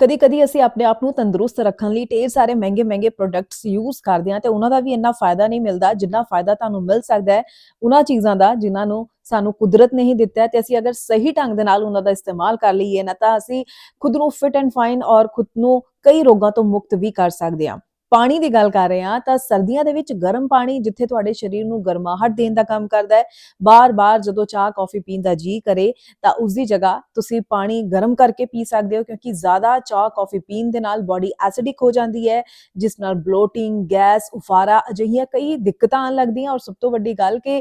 ਕਦੀ ਕਦੀ ਅਸੀਂ ਆਪਣੇ ਆਪ ਨੂੰ ਤੰਦਰੁਸਤ ਰੱਖਣ ਲਈ ਢੇਰ ਸਾਰੇ ਮਹਿੰਗੇ ਮਹਿੰਗੇ ਪ੍ਰੋਡਕਟਸ ਯੂਜ਼ ਕਰਦੇ ਹਾਂ ਤੇ ਉਹਨਾਂ ਦਾ ਵੀ ਇੰਨਾ ਫਾਇਦਾ ਨਹੀਂ ਮਿਲਦਾ, ਜਿੰਨਾ ਫਾਇਦਾ ਤੁਹਾਨੂੰ ਮਿਲ ਸਕਦਾ ਹੈ, ਉਹਨਾਂ ਚੀਜ਼ਾਂ ਦਾ ਜਿਨ੍ਹਾਂ ਨੂੰ ਸਾਨੂੰ ਕੁਦਰਤ ਨਹੀਂ ਦਿੱਤਾ ਹੈ ਤੇ ਅਸੀਂ ਅਗਰ ਸਹੀ ਢੰਗ ਦੇ ਨਾਲ ਉਹਨਾਂ ਦਾ ਇਸਤੇਮਾਲ ਕਰ ਲਈਏ ਨਾ ਤਾਂ ਅਸੀਂ ਖੁਦ ਨੂੰ ਫਿਟ ਐਂਡ ਫਾਈਨ ਔਰ ਖੁਦ ਨੂੰ ਕਈ ਰੋਗਾਂ ਤੋਂ ਮੁਕਤ ਵੀ ਕਰ ਸਕਦੇ ਹਾਂ। ਪਾਣੀ ਦੀ ਗੱਲ ਕਰ ਰਹੇ ਹਾਂ, ਤਾਂ ਸਰਦੀਆਂ ਦੇ ਵਿੱਚ ਗਰਮ ਪਾਣੀ ਜਿੱਥੇ ਤੁਹਾਡੇ ਸਰੀਰ ਨੂੰ ਗਰਮਾਹਟ ਦੇਣ ਦਾ ਕੰਮ ਕਰਦਾ ਹੈ, ਬਾਰ-ਬਾਰ ਜਦੋਂ ਚਾਹ, ਕੌਫੀ ਪੀਣ ਦਾ ਜੀ ਕਰੇ, ਤਾਂ ਉਸ ਦੀ ਜਗ੍ਹਾ ਤੁਸੀਂ ਪਾਣੀ ਗਰਮ ਕਰਕੇ ਪੀ ਸਕਦੇ ਹੋ, ਕਿਉਂਕਿ ਜ਼ਿਆਦਾ ਚਾਹ, ਕੌਫੀ ਪੀਣ ਦੇ ਨਾਲ ਬਾਡੀ ਐਸਿਡਿਕ ਹੋ ਜਾਂਦੀ ਹੈ, ਜਿਸ ਨਾਲ ਬਲੋਟਿੰਗ ਗੈਸ ਉਫਾਰਾ ਅਜਿਹੀਆਂ ਕਈ ਦਿੱਕਤਾਂ ਆਉਣ ਲੱਗਦੀਆਂ ਔਰ ਸਭ ਤੋਂ ਵੱਡੀ ਗੱਲ ਕਿ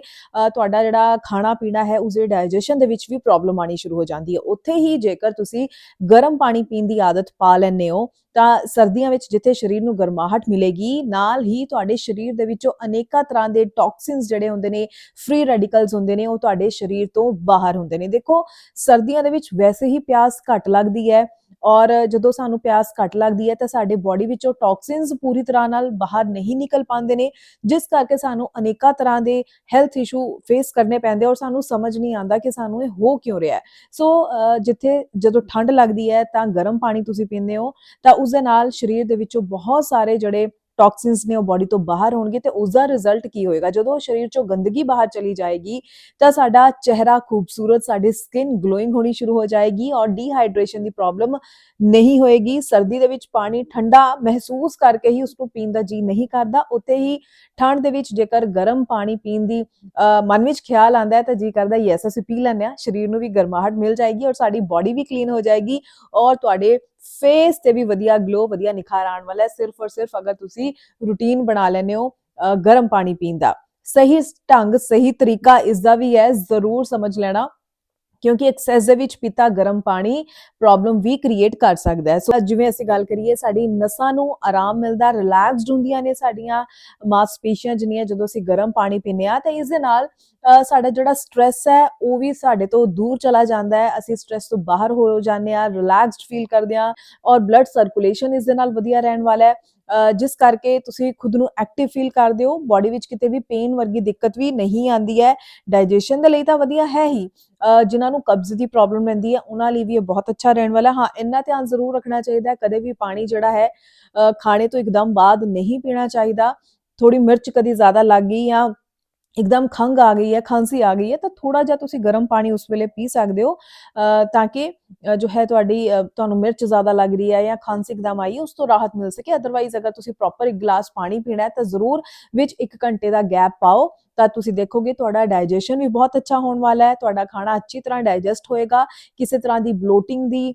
ਤੁਹਾਡਾ ਜਿਹੜਾ ਖਾਣਾ ਪੀਣਾ ਹੈ ਉਸਦੇ ਡਾਈਜੈਸ਼ਨ ਦੇ ਵਿੱਚ ਵੀ ਪ੍ਰੋਬਲਮ ਆਣੀ ਸ਼ੁਰੂ ਹੋ ਜਾਂਦੀ ਹੈ। ਉੱਥੇ ਹੀ ਜੇਕਰ ਤੁਸੀਂ ਗਰਮ ਪਾਣੀ ਪੀਣ ਦੀ ਆਦਤ ਪਾ ਲੈਂਦੇ ਹੋ ਤਾਂ ਸਰਦੀਆਂ ਵਿੱਚ ਜਿੱਥੇ ਸਰੀਰ ਨੂੰ ਗਰਮਾਹਟ ਮਿਲੇਗੀ, ਨਾਲ ਹੀ ਤੁਹਾਡੇ ਸਰੀਰ ਦੇ ਵਿੱਚੋਂ ਅਨੇਕਾਂ ਤਰ੍ਹਾਂ ਦੇ ਟੌਕਸਿਨਸ ਜਿਹੜੇ ਹੁੰਦੇ ਨੇ ਫ੍ਰੀ ਰੈਡੀਕਲਸ ਹੁੰਦੇ ਨੇ, ਉਹ ਤੁਹਾਡੇ ਸਰੀਰ ਤੋਂ ਬਾਹਰ ਹੁੰਦੇ ਨੇ। ਦੇਖੋ, ਸਰਦੀਆਂ ਦੇ ਵਿੱਚ ਵੈਸੇ ਹੀ ਪਿਆਸ ਘੱਟ ਲੱਗਦੀ ਹੈ। ਔਰ ਜਦੋਂ ਸਾਨੂੰ ਪਿਆਸ ਘੱਟ ਲੱਗਦੀ ਹੈ ਤਾਂ ਸਾਡੇ ਬਾਡੀ ਵਿੱਚੋਂ ਟੌਕਸਿਨਸ ਪੂਰੀ ਤਰ੍ਹਾਂ ਨਾਲ ਬਾਹਰ ਨਹੀਂ ਨਿਕਲ ਪਾਉਂਦੇ ਨੇ, ਜਿਸ ਕਰਕੇ ਸਾਨੂੰ ਅਨੇਕਾਂ ਤਰ੍ਹਾਂ ਦੇ ਹੈਲਥ ਇਸ਼ੂ ਫੇਸ ਕਰਨੇ ਪੈਂਦੇ ਔਰ ਸਾਨੂੰ ਸਮਝ ਨਹੀਂ ਆਉਂਦਾ ਕਿ ਸਾਨੂੰ ਇਹ ਹੋ ਕਿਉਂ ਰਿਹਾ ਹੈ। ਸੋ ਜਿੱਥੇ ਜਦੋਂ ਠੰਡ ਲੱਗਦੀ ਹੈ ਤਾਂ ਗਰਮ ਪਾਣੀ ਤੁਸੀਂ ਪੀਂਦੇ ਹੋ ਤਾਂ ਉਸ ਦੇ ਨਾਲ ਸਰੀਰ ਦੇ ਵਿੱਚੋਂ ਬਹੁਤ ਸਾਰੇ ਜਿਹੜੇ ਟੌਕਸਿਨਸ ਨੇ ਉਹ ਬਾਡੀ ਤੋਂ ਬਾਹਰ ਹੋਣਗੇ ਤੇ ਉਸ ਦਾ ਰਿਜ਼ਲਟ ਕੀ ਹੋਏਗਾ? ਜਦੋਂ ਸਰੀਰ ਚੋਂ ਗੰਦਗੀ ਬਾਹਰ ਚਲੀ ਜਾਏਗੀ ਤਾਂ ਸਾਡਾ ਚਿਹਰਾ ਖੂਬਸੂਰਤ ਸਾਡੀ ਸਕਿਨ ਗਲੋਇੰਗ ਹੋਣੀ ਸ਼ੁਰੂ ਹੋ ਜਾਏਗੀ ਔਰ ਡੀਹਾਈਡਰੇਸ਼ਨ ਦੀ ਪ੍ਰੋਬਲਮ ਨਹੀਂ ਹੋਏਗੀ। ਸਰਦੀ ਦੇ ਵਿੱਚ ਪਾਣੀ ਠੰਡਾ ਮਹਿਸੂਸ ਕਰਕੇ ਹੀ ਉਸ ਨੂੰ ਪੀਣ ਦਾ ਜੀ ਨਹੀਂ ਕਰਦਾ। ਉੱਤੇ ਹੀ ਠੰਡ ਦੇ ਵਿੱਚ ਜੇਕਰ ਗਰਮ ਪਾਣੀ ਪੀਣ ਦੀ ਅ, ਮਨ ਵਿੱਚ ਖਿਆਲ ਆਂਦਾ ਹੈ ਤਾਂ ਜੀ ਕਰਦਾ ਯੈਸ ਅਸੀਂ ਪੀ ਲੈਂਦੇ ਹਾਂ। ਸਰੀਰ ਨੂੰ ਵੀ ਗਰਮਾਹਟ ਮਿਲ ਜਾਏਗੀ ਔਰ ਸਾਡੀ ਬਾਡੀ ਵੀ ਕਲੀਨ ਹੋ ਜਾਏਗੀ ਔਰ ਤੁਹਾਡੇ ਫੇਸ ਤੇ ਵੀ ਵਧੀਆ ਗਲੋ ਵਧੀਆ ਨਿਖਾਰ ਆਉਣ ਵਾਲਾ ਹੈ। ਸਿਰਫ ਔਰ ਸਿਰਫ ਅਗਰ ਤੁਸੀਂ ਰੂਟੀਨ ਬਣਾ ਲੈਂਦੇ ਹੋ ਅ, ਗਰਮ ਪਾਣੀ ਪੀਣ ਦਾ। ਸਹੀ ਢੰਗ ਸਹੀ ਤਰੀਕਾ ਇਸ ਦਾ ਵੀ ਹੈ ਜ਼ਰੂਰ ਸਮਝ ਲੈਣਾ। ਕਿਉਂਕਿ ਐਕਸੈਸ ਦੇ ਵਿੱਚ ਪੀਤਾ ਗਰਮ ਪਾਣੀ ਪ੍ਰੋਬਲਮ ਵੀ ਕ੍ਰੀਏਟ ਕਰ ਸਕਦਾ ਹੈ। ਸੋ ਜਿਵੇਂ ਅਸੀਂ ਗੱਲ ਕਰੀਏ, ਸਾਡੀ ਨਸਾਂ ਨੂੰ ਆਰਾਮ ਮਿਲਦਾ ਰਿਲੈਕਸਡ ਹੁੰਦੀਆਂ ਨੇ ਸਾਡੀਆਂ ਮਾਸਪੇਸ਼ੀਆਂ ਜਿੰਨੀਆਂ, ਜਦੋਂ ਅਸੀਂ ਗਰਮ ਪਾਣੀ ਪੀਨੇ ਆ ਤਾਂ ਇਸ ਦੇ ਨਾਲ ਸਾਡਾ ਜਿਹੜਾ ਸਟ्रेस ਹੈ, ਉਹ ਵੀ ਸਾਡੇ ਤੋਂ ਦੂਰ ਚਲਾ ਜਾਂਦਾ ਹੈ। ਅਸੀਂ ਸਟ्रेस ਤੋਂ ਬਾਹਰ ਹੋ ਜਾਂਦੇ ਆ ਰਿਲੈਕਸਡ ਫੀਲ ਕਰਦੇ ਆ ਔਰ ਬਲੱਡ ਸਰਕੂਲੇਸ਼ਨ ਇਸ ਦੇ ਨਾਲ ਵਧੀਆ ਰਹਿਣ ਵਾਲਾ ਹੈ। ਜਿਸ ਕਰਕੇ ਤੁਸੀਂ ਖੁਦ ਨੂੰ ਐਕਟਿਵ ਫੀਲ ਕਰਦੇ ਹੋ ਬਾਡੀ ਵਿੱਚ ਕਿਤੇ ਵੀ ਪੇਨ ਵਰਗੀ ਦਿੱਕਤ ਵੀ ਨਹੀਂ ਆਂਦੀ ਹੈ। ਡਾਈਜੈਸ਼ਨ ਦੇ ਲਈ ਤਾਂ ਵਧੀਆ ਹੈ ਹੀ। ਅ, ਜਿਨ੍ਹਾਂ ਨੂੰ ਕਬਜ਼ ਦੀ ਪ੍ਰੋਬਲਮ ਰਹਿੰਦੀ ਹੈ ਉਹਨਾਂ ਲਈ ਵੀ ਇਹ ਬਹੁਤ ਅੱਛਾ ਰਹਿਣ ਵਾਲਾ। ਹਾਂ ਇੰਨਾ ਧਿਆਨ ਜ਼ਰੂਰ ਰੱਖਣਾ ਚਾਹੀਦਾ ਹੈ। ਕਦੇ ਵੀ ਪਾਣੀ ਜਿਹੜਾ ਹੈ ਖਾਣੇ ਤੋਂ ਇੱਕਦਮ ਬਾਅਦ ਨਹੀਂ ਪੀਣਾ ਚਾਹੀਦਾ। ਥੋੜੀ ਮਿਰਚ ਕਦੀ ਜ਼ਿਆਦਾ ਲੱਗ ਗਈ ਜਾਂ ਇੱਕਦਮ ਖੰਗ ਆ ਗਈ ਹੈ ਖਾਂਸੀ ਆ ਗਈ ਹੈ ਤਾਂ ਥੋੜਾ ਜਿਹਾ ਤੁਸੀਂ ਗਰਮ ਪਾਣੀ ਉਸ ਵੇਲੇ ਪੀ ਸਕਦੇ ਹੋ ਅ, ਤਾਂ ਕਿ ਜੋ ਹੈ ਤੁਹਾਡੀ ਤੁਹਾਨੂੰ ਮਿਰਚ ਜ਼ਿਆਦਾ ਲੱਗ ਰਹੀ ਹੈ ਜਾਂ ਖਾਂਸੀ ਇੱਕਦਮ ਆਈ ਉਸ ਤੋਂ ਰਾਹਤ ਮਿਲ ਸਕੇ। ਅਦਰਵਾਈਜ਼ ਅਗਰ ਤੁਸੀਂ ਪ੍ਰੋਪਰ ਇੱਕ ਗਲਾਸ ਪਾਣੀ ਪੀਣਾ ਹੈ ਤਾਂ ਜ਼ਰੂਰ ਵਿੱਚ 1 ਘੰਟੇ ਦਾ ਗੈਪ ਪਾਓ। ਤਾਂ ਤੁਸੀਂ ਦੇਖੋਗੇ ਤੁਹਾਡਾ ਡਾਈਜੈਸ਼ਨ ਵੀ ਬਹੁਤ ਅੱਛਾ ਹੋਣ ਵਾਲਾ ਹੈ, ਤੁਹਾਡਾ ਖਾਣਾ ਅੱਛੀ ਤਰ੍ਹਾਂ ਡਾਈਜੈਸਟ ਹੋਏਗਾ, ਕਿਸੇ ਤਰ੍ਹਾਂ ਦੀ ਬਲੋਟਿੰਗ ਦੀ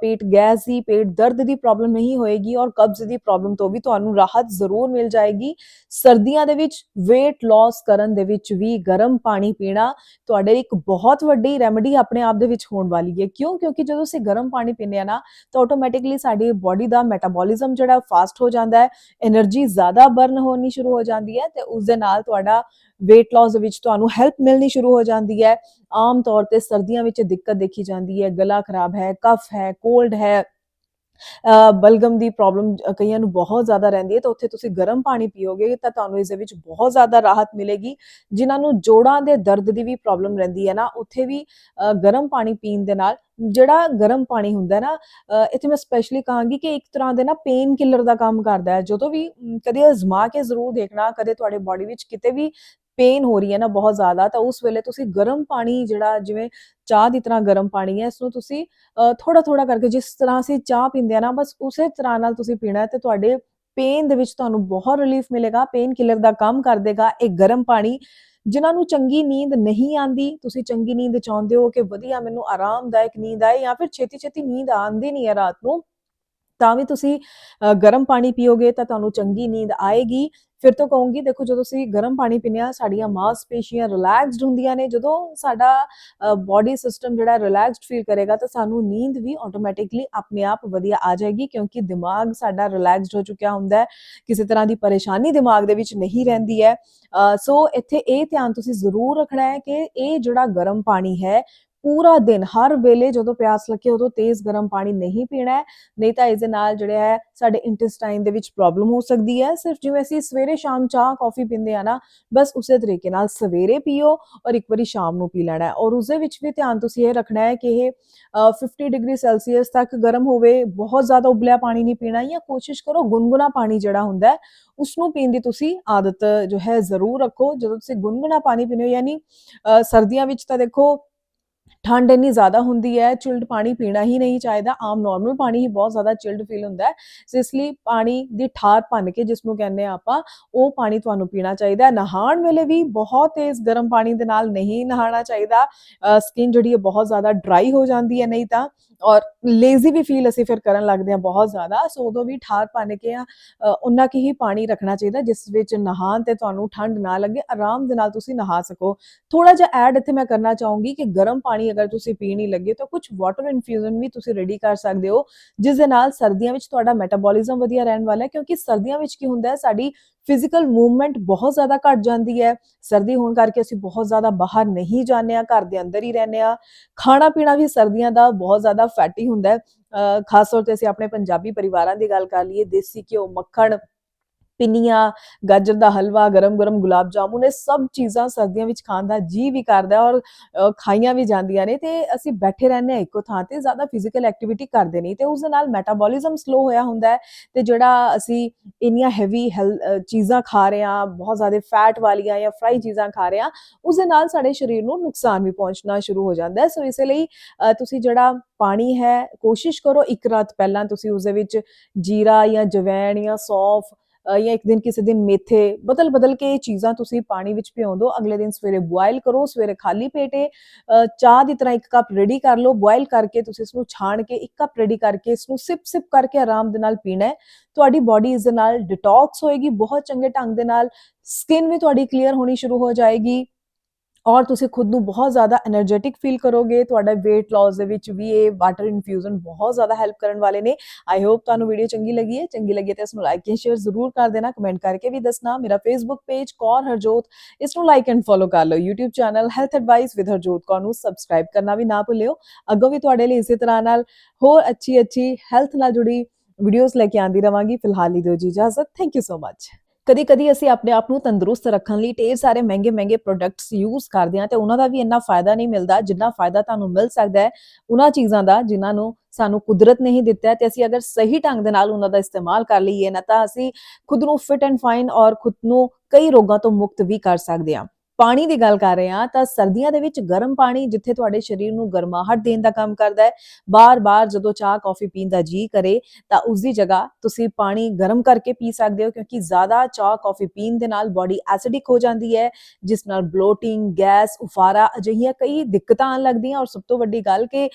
ਪੇਟ ਗੈਸ ਦੀ, ਪੇਟ ਦਰਦ ਦੀ ਪ੍ਰੋਬਲਮ ਨਹੀਂ ਹੋਏਗੀ ਔਰ ਕਬਜ਼ ਦੀ ਪ੍ਰੋਬਲਮ ਤੋਂ ਵੀ ਤੁਹਾਨੂੰ ਰਾਹਤ ਜ਼ਰੂਰ ਮਿਲ ਜਾਏਗੀ। ਸਰਦੀਆਂ ਦੇ ਵਿੱਚ weight loss ਕਰਨ ਦੇ ਵਿੱਚ ਵੀ ਗਰਮ ਪਾਣੀ ਪੀਣਾ ਤੁਹਾਡੇ ਇੱਕ ਬਹੁਤ ਵੱਡੀ ਰੈਮਡੀ ਆਪਣੇ ਆਪ ਦੇ ਵਿੱਚ ਹੋਣ ਵਾਲੀ ਹੈ। ਕਿਉਂ? ਕਿਉਂਕਿ ਜਦੋਂ ਅਸੀਂ ਗਰਮ ਪਾਣੀ ਪੀਂਦੇ ਆ ਨਾ, ਤਾਂ ਆਟੋਮੈਟਿਕਲੀ ਸਾਡੀ ਬਾਡੀ ਦਾ ਮੈਟਾਬੋਲਿਜ਼ਮ ਜਿਹੜਾ ਫਾਸਟ ਹੋ ਜਾਂਦਾ ਹੈ એનર્ਜੀ ਜ਼ਿਆਦਾ ਬਰਨ ਹੋਣੀ ਸ਼ੁਰੂ ਹੋ ਜਾਂਦੀ ਹੈ ਤੇ ਉਸ ਦੇ ਨਾਲ ਤੁਹਾਡਾ weight loss ਦੇ ਵਿੱਚ ਤੁਹਾਨੂੰ ਹੈਲਪ ਮਿਲਣੀ ਸ਼ੁਰੂ ਹੋ ਜਾਂਦੀ ਹੈ। ਆਮ ਤੌਰ ਤੇ ਸਰਦੀਆਂ ਵਿੱਚ ਦਿੱਕਤ ਦੇਖੀ ਜਾਂਦੀ ਹੈ। ਗਲਾ ਖਰਾਬ ਹੈ ਕਫ ਹੈ ਕੋਲਡ ਹੈ ਬਲਗਮ ਦੀ ਪ੍ਰੋਬਲਮ ਕਈਆਂ ਨੂੰ ਬਹੁਤ ਜ਼ਿਆਦਾ ਰਹਿੰਦੀ ਹੈ। ਤਾਂ ਉੱਥੇ ਤੁਸੀਂ ਗਰਮ ਪਾਣੀ ਪੀਓਗੇ ਤਾਂ ਤੁਹਾਨੂੰ ਇਸ ਦੇ ਵਿੱਚ ਬਹੁਤ ਜ਼ਿਆਦਾ ਰਾਹਤ ਮਿਲੇਗੀ। ਜਿਨ੍ਹਾਂ ਨੂੰ ਜੋੜਾਂ ਦੇ ਦਰਦ ਦੀ ਵੀ ਪ੍ਰੋਬਲਮ ਰਹਿੰਦੀ ਹੈ ਨਾ ਉੱਥੇ ਵੀ ਅ, ਗਰਮ ਪਾਣੀ ਪੀਣ ਦੇ ਨਾਲ ਜਿਹੜਾ ਗਰਮ ਪਾਣੀ ਹੁੰਦਾ ਨਾ ਅ, ਇੱਥੇ ਮੈਂ ਸਪੈਸ਼ਲੀ ਕਹਾਂਗੀ ਕਿ ਇੱਕ ਤਰ੍ਹਾਂ ਦੇ ਨਾ ਪੇਨ ਕਿਲਰ ਦਾ ਕੰਮ ਕਰਦਾ ਹੈ। ਜਦੋਂ ਵੀ ਮ, ਕਦੇ ਅਜ਼ਮਾ ਕੇ ਜ਼ਰੂਰ ਦੇਖਣਾ ਕਦੇ ਤੁਹਾਡੇ ਬਾਡੀ ਵਿੱਚ ਕਿਤੇ ਵੀ ਪੇਨ ਹੋ ਰਹੀ ਹੈ ਨਾ ਬਹੁਤ ਜ਼ਿਆਦਾ, ਤਾਂ ਉਸ ਵੇਲੇ ਤੁਸੀਂ ਗਰਮ ਪਾਣੀ ਜਿਹੜਾ ਜਿਵੇਂ ਚਾਹ ਦੀ ਤਰ੍ਹਾਂ ਗਰਮ ਪਾਣੀ ਹੈ ਇਸ ਨੂੰ ਤੁਸੀਂ ਥੋੜਾ ਥੋੜਾ ਕਰਕੇ ਜਿਸ ਤਰ੍ਹਾਂ ਅਸੀਂ ਚਾਹ ਪੀਂਦੇ ਆ ਨਾ, ਬਸ ਉਸੇ ਤਰ੍ਹਾਂ ਨਾਲ ਤੁਸੀਂ ਪੀਣਾ ਤੇ ਤੁਹਾਡੇ ਪੇਨ ਦੇ ਵਿੱਚ ਤੁਹਾਨੂੰ ਬਹੁਤ ਰਿਲੀਫ ਮਿਲੇਗਾ ਪੇਨ ਕਿਲਰ ਦਾ ਕੰਮ ਕਰ ਦੇਗਾ ਇਹ ਗਰਮ ਪਾਣੀ। ਜਿਨ੍ਹਾਂ ਨੂੰ ਚੰਗੀ ਨੀਂਦ ਨਹੀਂ ਆਂਦੀ ਤੁਸੀਂ ਚੰਗੀ ਨੀਂਦ ਚਾਹੁੰਦੇ ਹੋ ਕਿ ਵਧੀਆ, ਮੈਨੂੰ ਆਰਾਮਦਾਇਕ ਨੀਂਦ ਆਏ ਜਾਂ ਫਿਰ ਛੇਤੀ ਛੇਤੀ ਨੀਂਦ ਆਂਦੀ ਨਹੀਂ ਹੈ ਰਾਤ ਨੂੰ ਤਾਂ ਵੀ ਤੁਸੀਂ ਗਰਮ ਪਾਣੀ ਪੀਓਗੇ ਤਾਂ ਤੁਹਾਨੂੰ ਚੰਗੀ ਨੀਂਦ ਆਏਗੀ। ਫਿਰ ਤੋਂ ਕਹੂੰਗੀ, ਦੇਖੋ ਜਦੋਂ ਅਸੀਂ ਗਰਮ ਪਾਣੀ ਪੀਂਦੇ ਹਾਂ ਸਾਡੀਆਂ ਮਾਸਪੇਸ਼ੀਆਂ ਰਿਲੈਕਸਡ ਹੁੰਦੀਆਂ ਨੇ। ਜਦੋਂ ਸਾਡਾ ਬਾਡੀ ਸਿਸਟਮ ਜਿਹੜਾ ਰਿਲੈਕਸਡ ਫੀਲ ਕਰੇਗਾ ਤਾਂ ਸਾਨੂੰ ਨੀਂਦ ਵੀ ਆਟੋਮੈਟਿਕਲੀ ਆਪਣੇ ਆਪ ਵਧੀਆ ਆ ਜਾਏਗੀ ਕਿਉਂਕਿ ਦਿਮਾਗ ਸਾਡਾ ਰਿਲੈਕਸਡ ਹੋ ਚੁੱਕਿਆ ਹੁੰਦਾ ਹੈ। ਕਿਸੇ ਤਰ੍ਹਾਂ ਦੀ ਪਰੇਸ਼ਾਨੀ ਦਿਮਾਗ ਦੇ ਵਿੱਚ ਨਹੀਂ ਰਹਿੰਦੀ ਹੈ। ਸੋ ਇੱਥੇ ਇਹ ਧਿਆਨ ਤੁਸੀਂ ਜ਼ਰੂਰ ਰੱਖਣਾ ਹੈ ਕਿ ਇਹ ਜਿਹੜਾ ਗਰਮ ਪਾਣੀ ਹੈ ਪੂਰਾ ਦਿਨ ਹਰ ਵੇਲੇ ਜਦੋਂ ਪਿਆਸ ਲੱਗੇ ਉਦੋਂ ਤੇਜ਼ ਗਰਮ ਪਾਣੀ ਨਹੀਂ ਪੀਣਾ ਹੈ ਨਹੀਂ ਤਾਂ ਇਸ ਦੇ ਨਾਲ ਜਿਹੜੇ ਹੈ ਸਾਡੇ ਇੰਟੈਸਟਾਈਨ ਦੇ ਵਿੱਚ ਪ੍ਰੋਬਲਮ ਹੋ ਸਕਦੀ ਹੈ। ਸਿਰਫ ਜਿਵੇਂ ਅਸੀਂ ਸਵੇਰੇ ਸ਼ਾਮ ਚਾਹ ਕਾਫੀ ਪੀਂਦੇ ਆ ਨਾ ਬਸ ਉਸੇ ਤਰੀਕੇ ਨਾਲ ਸਵੇਰੇ ਪੀਓ ਔਰ ਇੱਕ ਵਾਰੀ ਸ਼ਾਮ ਨੂੰ ਪੀ ਲੈਣਾ ਹੈ। ਔਰ ਉਸਦੇ ਵਿੱਚ ਵੀ ਧਿਆਨ ਤੁਸੀਂ ਇਹ ਰੱਖਣਾ ਹੈ ਕਿ ਇਹ ਅ, 50 ਡਿਗਰੀ ਸੈਲਸੀਅਸ ਤੱਕ ਗਰਮ ਹੋਵੇ ਬਹੁਤ ਜ਼ਿਆਦਾ ਉਬਲਿਆ ਪਾਣੀ ਨਹੀਂ ਪੀਣਾ ਜਾਂ ਕੋਸ਼ਿਸ਼ ਕਰੋ ਗੁਨਗੁਣਾ ਪਾਣੀ ਜਿਹੜਾ ਹੁੰਦਾ ਹੈ ਉਸ ਨੂੰ ਪੀਣ ਦੀ ਤੁਸੀਂ ਆਦਤ ਜੋ ਹੈ ਜ਼ਰੂਰ ਰੱਖੋ। ਜਦੋਂ ਤੁਸੀਂ ਗੁਨਗੁਣਾ ਪਾਣੀ ਪੀਂਦੇ ਹੋ ਯਾਨੀ ਅ, ਸਰਦੀਆਂ ਵਿੱਚ ਤਾਂ ਦੇਖੋ ਠੰਡ ਇੰਨੀ ਜ਼ਿਆਦਾ ਹੁੰਦੀ ਹੈ ਚਿਲਡ ਪਾਣੀ ਪੀਣਾ ਹੀ ਨਹੀਂ ਚਾਹੀਦਾ, ਆਮ ਨਾਰਮਲ ਪਾਣੀ ਹੀ ਬਹੁਤ ਜ਼ਿਆਦਾ ਚਿਲਡ ਫੀਲ ਹੁੰਦਾ ਹੈ। ਸੋ ਇਸ ਲਈ ਪਾਣੀ ਦੀ ਠਾਰ ਭੰਨ ਕੇ ਜਿਸ ਨੂੰ ਕਹਿੰਦੇ ਆ ਆਪਾਂ, ਉਹ ਪਾਣੀ ਤੁਹਾਨੂੰ ਪੀਣਾ ਚਾਹੀਦਾ ਹੈ। ਨਹਾਉਣ ਵੇਲੇ ਵੀ ਬਹੁਤ ਤੇਜ਼ ਗਰਮ ਪਾਣੀ ਦੇ ਨਾਲ ਨਹੀਂ ਨਹਾਉਣਾ ਚਾਹੀਦਾ। ਸਕਿਨ ਜਿਹੜੀ ਹੈ ਬਹੁਤ ਜ਼ਿਆਦਾ ਡਰਾਈ ਹੋ ਜਾਂਦੀ ਹੈ ਨਹੀਂ ਤਾਂ, ਔਰ ਲੇਜ਼ੀ ਵੀ ਫੀਲ ਅਸੀਂ ਫਿਰ ਕਰਨ ਲੱਗਦੇ ਹਾਂ ਬਹੁਤ ਜ਼ਿਆਦਾ। ਸੋ ਉਦੋਂ ਵੀ ਠਾਰ ਭੰਨ ਕੇ ਆ ਉਹਨਾਂ ਕੀ ਹੀ ਪਾਣੀ ਰੱਖਣਾ ਚਾਹੀਦਾ ਜਿਸ ਵਿੱਚ ਨਹਾਉਣ ਤੇ ਤੁਹਾਨੂੰ ਠੰਡ ਨਾ ਲੱਗੇ, ਆਰਾਮ ਦੇ ਨਾਲ ਤੁਸੀਂ ਨਹਾ ਸਕੋ। ਥੋੜਾ ਜਿਹਾ ਐਡ ਇੱਥੇ ਮੈਂ ਕਰਨਾ ਚਾਹੂੰਗੀ ਕਿ ਗਰਮ ਪਾਣੀ ਅਗਰ ਤੁਸੀਂ ਪੀਣ ਹੀ ਲੱਗੇ ਤਾਂ ਕੁਝ ਵਾਟਰ ਇਨਫਿਊਜ਼ਨ ਵੀ ਤੁਸੀਂ ਰੈਡੀ ਕਰ ਸਕਦੇ ਹੋ, ਜਿਸ ਦੇ ਨਾਲ ਸਰਦੀਆਂ ਵਿੱਚ ਤੁਹਾਡਾ ਮੈਟਾਬੋਲਿਜ਼ਮ ਵਧੀਆ ਰਹਿਣ ਵਾਲਾ ਹੈ, ਕਿਉਂਕਿ ਸਰਦੀਆਂ ਵਿੱਚ ਕੀ ਹੁੰਦਾ ਹੈ, ਸਾਡੀ ਫਿਜ਼ੀਕਲ ਮੂਵਮੈਂਟ ਬਹੁਤ ਜ਼ਿਆਦਾ ਘਟ ਜਾਂਦੀ ਹੈ। ਸਰਦੀ ਹੋਣ ਕਰਕੇ ਅਸੀਂ ਬਹੁਤ ਜ਼ਿਆਦਾ ਬਾਹਰ ਨਹੀਂ ਜਾਂਦੇ ਆ ਘਰ ਦੇ ਅੰਦਰ ਹੀ ਰਹਿੰਦੇ ਆ ਖਾਣਾ ਪੀਣਾ ਵੀ ਸਰਦੀਆਂ ਦਾ ਬਹੁਤ ਜ਼ਿਆਦਾ ਫੈਟੀ ਹੁੰਦਾ ਹੈ। ਅਹ ਖਾਸ ਤੌਰ ਤੇ ਅਸੀਂ ਆਪਣੇ ਪੰਜਾਬੀ ਪਰਿਵਾਰਾਂ ਦੀ ਗੱਲ ਕਰ ਲਈਏ, ਦੇਸੀ ਘਿਓ, ਮੱਖਣ ਪਿੰਨੀਆਂ, ਗਾਜਰ ਦਾ ਹਲਵਾ ਗਰਮ-ਗਰਮ ਗੁਲਾਬ ਜਾਮੁਨ, ਇਹ ਸਭ ਚੀਜ਼ਾਂ ਸਰਦੀਆਂ ਵਿੱਚ ਖਾਣ ਦਾ ਜੀ ਵੀ ਕਰਦਾ ਔਰ ਖਾਈਆਂ ਵੀ ਜਾਂਦੀਆਂ ਨੇ ਤੇ ਅਸੀਂ ਬੈਠੇ ਰਹਿੰਦੇ ਹਾਂ ਇੱਕੋ ਥਾਂ ਤੇ, ਜ਼ਿਆਦਾ ਫਿਜ਼ੀਕਲ ਐਕਟੀਵਿਟੀ ਕਰਦੇ ਨਹੀਂ ਤੇ ਉਸ ਦੇ ਨਾਲ ਮੈਟਾਬੋਲਿਜ਼ਮ ਸਲੋ ਹੋਇਆ ਹੁੰਦਾ ਹੈ ਤੇ ਜਿਹੜਾ ਅਸੀਂ ਇੰਨੀਆਂ ਹੈਵੀ ਚੀਜ਼ਾਂ ਖਾ ਰਹੇ ਹਾਂ, ਬਹੁਤ ਜ਼ਿਆਦਾ ਫੈਟ ਵਾਲੀਆਂ ਜਾਂ ਫਰਾਈ ਚੀਜ਼ਾਂ ਖਾ ਰਹੇ ਹਾਂ, ਉਸ ਦੇ ਨਾਲ ਸਾਡੇ ਸਰੀਰ ਨੂੰ ਨੁਕਸਾਨ ਵੀ ਪਹੁੰਚਣਾ ਸ਼ੁਰੂ ਹੋ ਜਾਂਦਾ ਹੈ। ਸੋ ਇਸੇ ਲਈ ਤੁਸੀਂ ਜਿਹੜਾ ਪਾਣੀ ਹੈ, ਕੋਸ਼ਿਸ਼ ਕਰੋ ਇੱਕ ਰਾਤ ਪਹਿਲਾਂ ਤੁਸੀਂ ਉਸ ਦੇ ਵਿੱਚ ਜੀਰਾ ਜਾਂ ਜਵੈਣ ਜਾਂ ਸੌਂਫ ਜਾਂ ਇੱਕ ਦਿਨ ਕਿਸੇ ਦਿਨ ਮੇਥੇ ਬਦਲ ਬਦਲ ਕੇ ਇਹ ਚੀਜ਼ਾਂ ਤੁਸੀਂ ਪਾਣੀ ਵਿੱਚ ਭਿਓ ਦਿਓ ਅਗਲੇ ਦਿਨ ਸਵੇਰੇ ਬੋਇਲ ਕਰੋ, ਸਵੇਰੇ ਖਾਲੀ ਪੇਟੇ ਚਾਹ ਦੀ ਤਰ੍ਹਾਂ ਇੱਕ ਕੱਪ ਰੈਡੀ ਕਰ ਲਓ ਬੋਇਲ ਕਰਕੇ ਤੁਸੀਂ ਇਸ ਨੂੰ ਛਾਣ ਕੇ ਇੱਕ ਕੱਪ ਰੈਡੀ ਕਰਕੇ ਇਸ ਨੂੰ ਸਿਪ ਸਿਪ ਕਰਕੇ ਆਰਾਮ ਦੇ ਨਾਲ ਪੀਣਾ ਹੈ। ਤੁਹਾਡੀ ਬਾਡੀ ਇਸ ਦੇ ਨਾਲ ਡਿਟੌਕਸ ਹੋਏਗੀ, ਬਹੁਤ ਚੰਗੇ ਢੰਗ ਦੇ ਨਾਲ ਸਕਿਨ ਵੀ ਤੁਹਾਡੀ ਕਲੀਅਰ ਹੋਣੀ ਸ਼ੁਰੂ ਹੋ ਜਾਏਗੀ। ਔਰ ਤੁਸੀਂ ਖੁਦ ਨੂੰ ਬਹੁਤ ਜ਼ਿਆਦਾ એનર્ਜੈਟਿਕ ਫੀਲ ਕਰੋਗੇ, ਤੁਹਾਡਾ weight loss ਦੇ ਵਿੱਚ ਵੀ ਇਹ ਵਾਟਰ ਇਨਫਿਊਜ਼ਨ ਬਹੁਤ ਜ਼ਿਆਦਾ ਹੈਲਪ ਕਰਨ ਵਾਲੇ ਨੇ। ਆਈ ਹੋਪ ਤੁਹਾਨੂੰ ਵੀਡੀਓ ਚੰਗੀ ਲੱਗੀ ਹੈ, ਚੰਗੀ ਲੱਗੀ ਤਾਂ ਇਸ ਨੂੰ ਲਾਈਕ ਤੇ ਸ਼ੇਅਰ ਜ਼ਰੂਰ ਕਰ ਦੇਣਾ ਕਮੈਂਟ ਕਰਕੇ ਵੀ ਦੱਸਣਾ। ਮੇਰਾ ਫੇਸਬੁੱਕ ਪੇਜ ਕੌਰ ਹਰਜੋਤ, ਇਸ ਨੂੰ ਲਾਈਕ ਐਂਡ ਫੋਲੋ ਕਰ ਲਓ। YouTube channel health advice with Harjot Kaur ਨੂੰ ਸਬਸਕ੍ਰਾਈਬ ਕਰਨਾ ਵੀ ਨਾ ਭੁੱਲਿਓ। ਅੱਗੋਂ ਵੀ ਤੁਹਾਡੇ ਲਈ ਇਸੇ ਤਰ੍ਹਾਂ ਨਾਲ ਹੋਰ ਅੱਛੀ ਅੱਛੀ ਹੈਲਥ ਨਾਲ ਜੁੜੀ ਵੀਡੀਓਜ਼ ਲੈ ਕੇ ਆਂਦੀ ਰਵਾਂਗੀ। ਫਿਲਹਾਲ ਹੀ ਦਿਓ ਜੀ ਇਜਾਜ਼ਤ। ਥੈਂਕ ਯੂ ਸੋ ਮੱਚ ਕਦੀ ਕਦੀ ਅਸੀਂ ਆਪਣੇ ਆਪ ਨੂੰ ਤੰਦਰੁਸਤ ਰੱਖਣ ਲਈ ਢੇਰ ਸਾਰੇ ਮਹਿੰਗੇ ਮਹਿੰਗੇ ਪ੍ਰੋਡਕਟਸ ਯੂਜ਼ ਕਰਦੇ ਹਾਂ ਤੇ ਉਹਨਾਂ ਦਾ ਵੀ ਇੰਨਾ ਫਾਇਦਾ ਨਹੀਂ ਮਿਲਦਾ, ਜਿੰਨਾ ਫਾਇਦਾ ਤੁਹਾਨੂੰ ਮਿਲ ਸਕਦਾ ਹੈ, ਉਹਨਾਂ ਚੀਜ਼ਾਂ ਦਾ ਜਿਨ੍ਹਾਂ ਨੂੰ ਸਾਨੂੰ ਕੁਦਰਤ ਨਹੀਂ ਦਿੱਤਾ ਹੈ ਤੇ ਅਸੀਂ ਅਗਰ ਸਹੀ ਢੰਗ ਦੇ ਨਾਲ ਉਹਨਾਂ ਦਾ ਇਸਤੇਮਾਲ ਕਰ ਲਈਏ ਨਾ ਤਾਂ ਅਸੀਂ ਖੁਦ ਨੂੰ ਫਿਟ ਐਂਡ ਫਾਈਨ ਔਰ ਖੁਦ ਨੂੰ ਕਈ ਰੋਗਾਂ ਤੋਂ ਮੁਕਤ ਵੀ ਕਰ ਸਕਦੇ ਹਾਂ। ਪਾਣੀ ਦੀ ਗੱਲ ਕਰ ਰਹੇ ਹਾਂ, ਤਾਂ ਸਰਦੀਆਂ ਦੇ ਵਿੱਚ ਗਰਮ ਪਾਣੀ ਜਿੱਥੇ ਤੁਹਾਡੇ ਸਰੀਰ ਨੂੰ ਗਰਮਾਹਟ ਦੇਣ ਦਾ ਕੰਮ ਕਰਦਾ ਹੈ, ਬਾਰ-ਬਾਰ ਜਦੋਂ ਚਾਹ, ਕੌਫੀ ਪੀਣ ਦਾ ਜੀ ਕਰੇ, ਤਾਂ ਉਸ ਦੀ ਜਗ੍ਹਾ ਤੁਸੀਂ ਪਾਣੀ ਗਰਮ ਕਰਕੇ ਪੀ ਸਕਦੇ ਹੋ, ਕਿਉਂਕਿ ਜ਼ਿਆਦਾ ਚਾਹ, ਕੌਫੀ ਪੀਣ ਦੇ ਨਾਲ ਬਾਡੀ ਐਸਿਡਿਕ ਹੋ ਜਾਂਦੀ ਹੈ, ਜਿਸ ਨਾਲ ਬਲੋਟਿੰਗ ਗੈਸ ਉਫਾਰਾ ਅਜਿਹੀਆਂ ਕਈ ਦਿੱਕਤਾਂ ਆਉਣ ਲੱਗਦੀਆਂ ਔਰ ਸਭ ਤੋਂ ਵੱਡੀ ਗੱਲ ਕਿ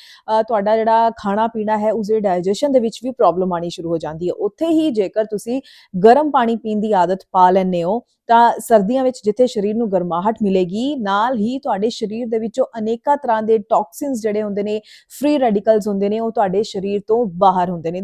ਤੁਹਾਡਾ ਜਿਹੜਾ ਖਾਣਾ ਪੀਣਾ ਹੈ, ਉਸਦੇ ਡਾਈਜੈਸ਼ਨ ਦੇ ਵਿੱਚ ਵੀ ਪ੍ਰੋਬਲਮ ਆਣੀ ਸ਼ੁਰੂ ਹੋ ਜਾਂਦੀ ਹੈ। ਉੱਥੇ ਹੀ ਜੇਕਰ ਤੁਸੀਂ ਗਰਮ ਪਾਣੀ ਪੀਣ ਦੀ ਆਦਤ ਪਾ ਲੈਂਦੇ ਹੋ, ਤਾਂ ਸਰਦੀਆਂ ਵਿੱਚ ਜਿੱਥੇ ਸਰੀਰ ਨੂੰ ਗਰਮਾਹਟ ਮਿਲੇਗੀ। ਨਾਲ ਹੀ ਤੁਹਾਡੇ ਸਰੀਰ ਦੇ ਵਿੱਚੋਂ ਅਨੇਕਾਂ ਤਰ੍ਹਾਂ ਦੇ ਟੌਕਸਿਨਸ ਜਿਹੜੇ ਹੁੰਦੇ ਨੇ ਫ੍ਰੀ ਰੈਡੀਕਲਸ ਹੁੰਦੇ ਨੇ, ਉਹ ਤੁਹਾਡੇ ਸਰੀਰ ਤੋਂ ਬਾਹਰ ਹੁੰਦੇ ਨੇ।